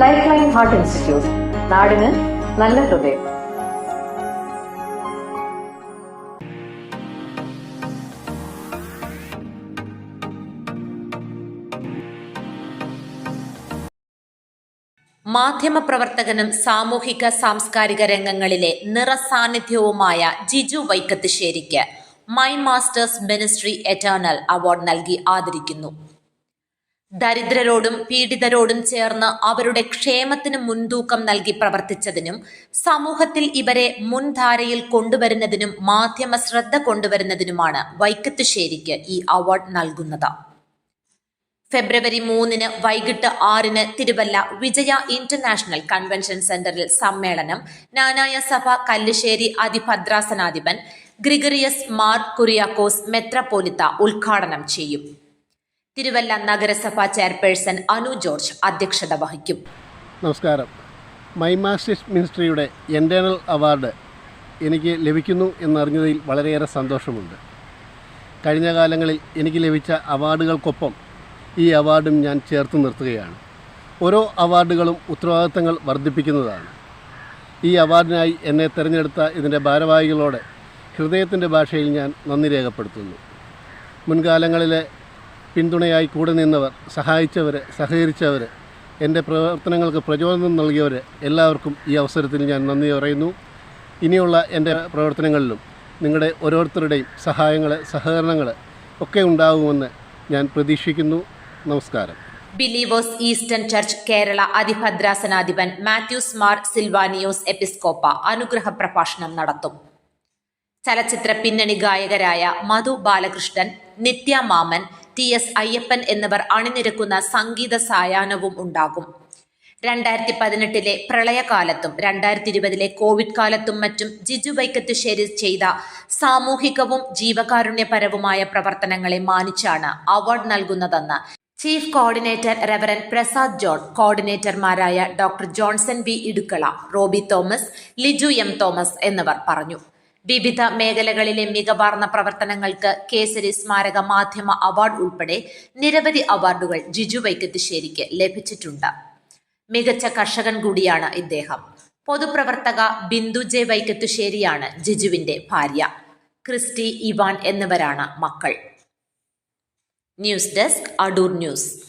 Life line heart institute നാടിന് നല്ല ഹൃദയം. മാധ്യമപ്രവർത്തകനും സാമൂഹിക സാംസ്കാരിക രംഗങ്ങളിലെ നിറസാന്നിധ്യവുമായ Jiju വൈക്കത്തുശ്ശേരിക്ക് my masters ministry eternal award നൽകി ആദരിക്കുന്നു. ദരിദ്രരോടും പീഡിതരോടും ചേർന്ന് അവരുടെ ക്ഷേമത്തിന് മുൻതൂക്കം നൽകി പ്രവർത്തിച്ചതിനും സമൂഹത്തിൽ ഇവരെ മുൻധാരയിൽ കൊണ്ടുവരുന്നതിനും മാധ്യമ ശ്രദ്ധ കൊണ്ടുവരുന്നതിനുമാണ് വൈക്കത്തുശ്ശേരിക്ക് ഈ അവാർഡ് നൽകുന്നത്. ഫെബ്രുവരി മൂന്നിന് വൈകിട്ട് ആറിന് തിരുവല്ല വിജയ ഇന്റർനാഷണൽ കൺവെൻഷൻ സെന്ററിൽ സമ്മേളനം. നാനായ സഭ കല്ലുശ്ശേരി അതിഭദ്രാസനാധിപൻ ഗ്രിഗറിയസ് മാർ കുറിയാക്കോസ് മെത്രപ്പോലിത്ത ഉദ്ഘാടനം ചെയ്യും. തിരുവല്ല നഗരസഭ ചെയർപേഴ്സൺ അനു ജോർജ് അധ്യക്ഷത വഹിക്കും. നമസ്കാരം. മൈ മാസ്റ്റേഴ്സ് മിനിസ്ട്രിയുടെ എന്റേണൽ അവാർഡ് എനിക്ക് ലഭിക്കുന്നു എന്നറിഞ്ഞതിൽ വളരെയേറെ സന്തോഷമുണ്ട്. കഴിഞ്ഞ കാലങ്ങളിൽ എനിക്ക് ലഭിച്ച അവാർഡുകൾക്കൊപ്പം ഈ അവാർഡും ഞാൻ ചേർത്ത് നിർത്തുകയാണ്. ഓരോ അവാർഡുകളും ഉത്തരവാദിത്തങ്ങൾ വർദ്ധിപ്പിക്കുന്നതാണ്. ഈ അവാർഡിനായി എന്നെ തിരഞ്ഞെടുത്ത ഇതിന്റെ ഭാരവാഹികളോട് ഹൃദയത്തിന്റെ ഭാഷയിൽ ഞാൻ നന്ദി രേഖപ്പെടുത്തുന്നു. മുൻകാലങ്ങളിലെ പിന്തുണയായി കൂടെ നിന്നവർ സഹായിച്ചവർ സഹകരിച്ചവർ എന്റെ പ്രവർത്തനങ്ങൾക്ക് പ്രചോദനം നൽകിയവർ എല്ലാവർക്കും ഈ അവസരത്തിൽ ഞാൻ നന്ദി പറയുന്നു. ഇനിയുള്ള എന്റെ പ്രവർത്തനങ്ങളിലും നിങ്ങളുടെ ഓരോരുത്തരുടെയും സഹായങ്ങൾ സഹകരണങ്ങൾ ഒക്കെ ഉണ്ടാകുമെന്ന് ഞാൻ പ്രതീക്ഷിക്കുന്നു. നമസ്കാരം. ബിലീവേഴ്സ് ഈസ്റ്റേൺ ചർച്ച് കേരള അതിഭദ്രാസനാധിപൻ മാത്യൂസ് മാർ സിൽവാനിയോസ് എപ്പിസ്കോപ്പ അനുഗ്രഹ പ്രഭാഷണം നടത്തും. ചലച്ചിത്ര പിന്നണി ഗായകരായ മധു ബാലകൃഷ്ണൻ നിത്യ മാമൻ ടി എസ് അയ്യപ്പൻ എന്നിവർ അണിനിരക്കുന്ന സംഗീത സായാഹ്നവും ഉണ്ടാകും. രണ്ടായിരത്തി പതിനെട്ടിലെ പ്രളയകാലത്തും രണ്ടായിരത്തി ഇരുപതിലെ കോവിഡ് കാലത്തും മറ്റും ജിജു വൈക്കത്തുശ്ശേരി ചെയ്ത സാമൂഹികവും ജീവകാരുണ്യപരവുമായ പ്രവർത്തനങ്ങളെ മാനിച്ചാണ് അവാർഡ് നൽകുന്നതെന്ന് chief coordinator reverend Prasad John കോർഡിനേറ്റർമാരായ doctor Johnson B Idukkala Roby Thomas Liju M Thomas എന്നിവർ പറഞ്ഞു. വിവിധ മേഖലകളിലെ മികവാർന്ന പ്രവർത്തനങ്ങൾക്ക് കേസരി സ്മാരക മാധ്യമ അവാർഡ് ഉൾപ്പെടെ നിരവധി അവാർഡുകൾ ജിജു വൈക്കത്തുശ്ശേരിക്ക് ലഭിച്ചിട്ടുണ്ട്. മികച്ച കർഷകൻ കൂടിയാണ് ഇദ്ദേഹം. പൊതുപ്രവർത്തക ബിന്ദു ജെ വൈക്കത്തുശ്ശേരിയാണ് ജിജുവിന്റെ ഭാര്യ. ക്രിസ്റ്റി ഇവാൻ എന്നിവരാണ് മക്കൾ. News desk Adoor news.